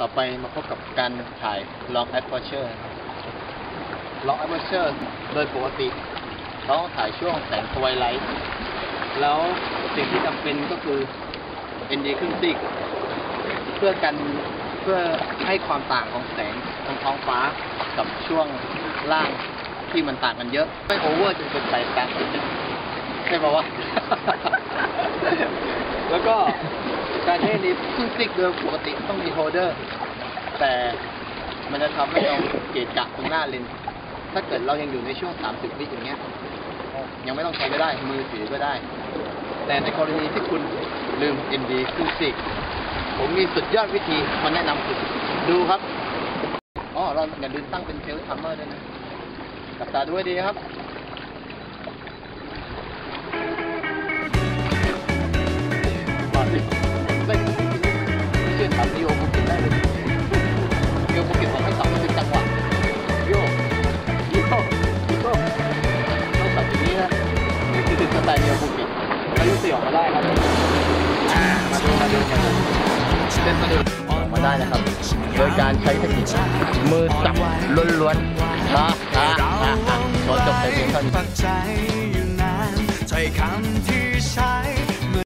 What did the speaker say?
ต่อไปมาพบกับการถ่าย long aperture long aperture โดยปกติเราถ่ายช่วงแสง twilight แล้วสิ่งที่จำเป็นก็คือ ND ครึ่งซีกเพื่อกันเพื่อให้ความต่างของแสงบนท้องฟ้ากับช่วงล่างที่มันต่างกันเยอะ ไม่โอเวอร์จนเกินไปกลางใช่ป่าวะ แล้วก็การใช้นี้ครึ่งซิกโดยปกติต้องมีโฮเดอร์ แต่มันจะทำให้เราเกะกะตรงหน้าเลน ถ้าเกิดเรายังอยู่ในช่วง 30 วิอย่างเงี้ย ยังไม่ต้องใช้ก็ได้ มือถือก็ได้ แต่ในกรณีที่คุณลืม ND ครึ่งซิก ผมมีสุดยอดวิธีมาแนะนำคุณดูครับ อ๋อ เราอย่าลืมตั้งเป็นเซลล์ทัมเมอร์ด้วยนะกับตาด้วยดีครับ กับวิโอภูเก็ตได้เลยนิโอภูเก็ตบอกให้สับเป็นจังหวะโยกโยกโยต้องสับอย่างนี้นะนี่คือสไตล์นิโอภูเก็ตแล้วยุติออกมาได้ครับมาดูมาดูมาดูเล่นมาดูมาได้นะครับ โดยการใช้เทคนิคมือจับล้วนๆนะอ่าอ่าอ่าขอจบแต่เพียงเท่านี้